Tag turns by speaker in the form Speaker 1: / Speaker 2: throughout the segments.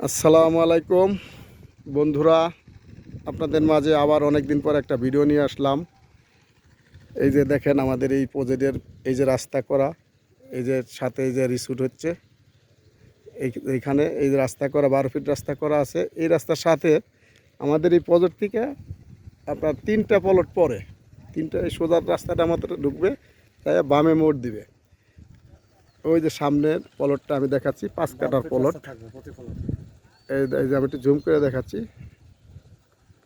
Speaker 1: আসসালামু আলাইকুম। বন্ধুরা, আপনাদের মাঝে আবার অনেক দিন পর একটা ভিডিও নিয়ে আসলাম। এই যে দেখেন আমাদের এই প্রজেক্টের, এই যে রাস্তা করা, এই যে সাথে এই যে রিসুট হচ্ছে, এই এইখানে এই যে রাস্তা করা, বারো ফিট রাস্তা করা আছে। এই রাস্তার সাথে আমাদের এই প্রজেক্ট থেকে আপনার তিনটা পলট পরে তিনটা এই সোজার রাস্তাটা আমাদের ঢুকবে, তাই বামে মোড় দিবে। ওই যে সামনের পলটটা আমি দেখাচ্ছি পাঁচ কাটার পলট। এই যে আমি একটু জুম করে দেখাচ্ছি।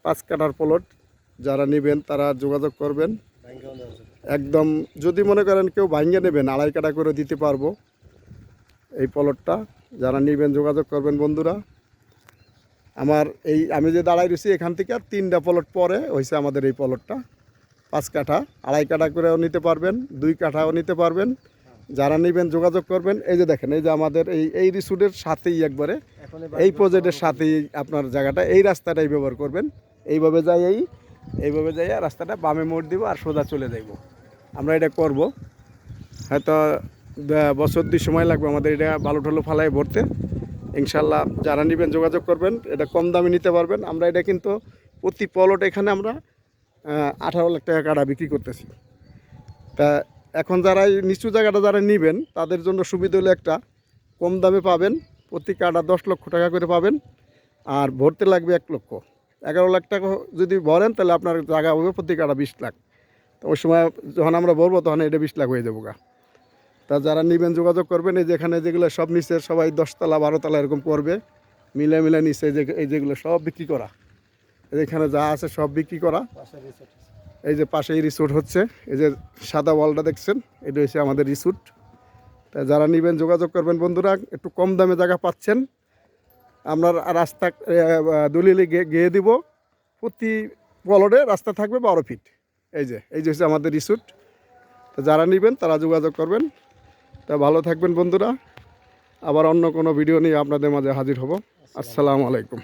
Speaker 1: পাঁচ কাটার পলট যারা নেবেন তারা যোগাযোগ করবেন। একদম যদি মনে করেন কেউ ভাঙ্গে নেবেন আড়াই কাটা করে দিতে পারব। এই পলটটা যারা নেবেন যোগাযোগ করবেন বন্ধুরা। আমার এই আমি যে দাঁড়াই রয়েছি এখান থেকে আর তিনটা পলট পরে হয়েছে আমাদের এই পলটটা। পাঁচ কাঠা আড়াই কাঠা করেও নিতে পারবেন দুই কাঠাও নিতে পারবেন। যারা নেবেন যোগাযোগ করবেন এই যে দেখেন এই যে আমাদের এই এই রিসুটের সাথেই একবারে এই প্রজেক্টের সাথেই আপনার জায়গাটা এই রাস্তাটাই ব্যবহার করবেন। এইভাবে যাই এই এইভাবে যাই রাস্তাটা বামে মোড় দিব আর সোজা চলে যাইব। আমরা এটা করব। হয়তো বছর দুই সময় লাগবে আমাদের এটা বালু ঠালু ফালাই ভরতে। ইনশাল্লাহ যারা নেবেন যোগাযোগ করবেন এটা কম দামে নিতে পারবেন। আমরা এটা কিন্তু প্রতি পলট এখানে আমরা আঠারো লাখ টাকা কাটা বিক্রি করতেছি। তা এখন যারা এই নিচু জায়গাটা যারা নেবেন, তাদের জন্য সুবিধা হলো একটা, কম দামে পাবেন, প্রতি কাটা দশ লক্ষ টাকা করে পাবেন, আর ভরতে লাগবে এক লক্ষ। এগারো লাখ টাকা যদি ভরেন, তাহলে আপনার জায়গা হবে প্রতি কাটা বিশ লাখ। তো ওই সময় যখন আমরা ভরবো, তখন এটা বিশ লাখ হয়ে যাব গা। তা যারা নেবেন, যোগাযোগ করবেন, এই যেখানে যেগুলো সব নিচে সবাই দশতলা, বারোতলা এরকম করবে, মিলে মিলে নিচে এই যেগুলো সব বিক্রি করা। এখানে যা আছে সব বিক্রি করা। এই যে পাশেই রিসোর্ট হচ্ছে। এই যে সাদা ওয়ালটা দেখছেন এটা হচ্ছে আমাদের রিসোর্ট তা যারা নেবেন যোগাযোগ করবেন বন্ধুরা একটু কম দামে জায়গা পাচ্ছেন। আপনার রাস্তা দলিলে গেয়ে দিব। প্রতি পলটে রাস্তা থাকবে বারো ফিট এই যে এই যে হচ্ছে আমাদের রিসোর্ট তো যারা নেবেন তারা যোগাযোগ করবেন। তা ভালো থাকবেন বন্ধুরা। আবার অন্য কোনো ভিডিও নিয়ে আপনাদের মাঝে হাজির হব। আসসালামু আলাইকুম।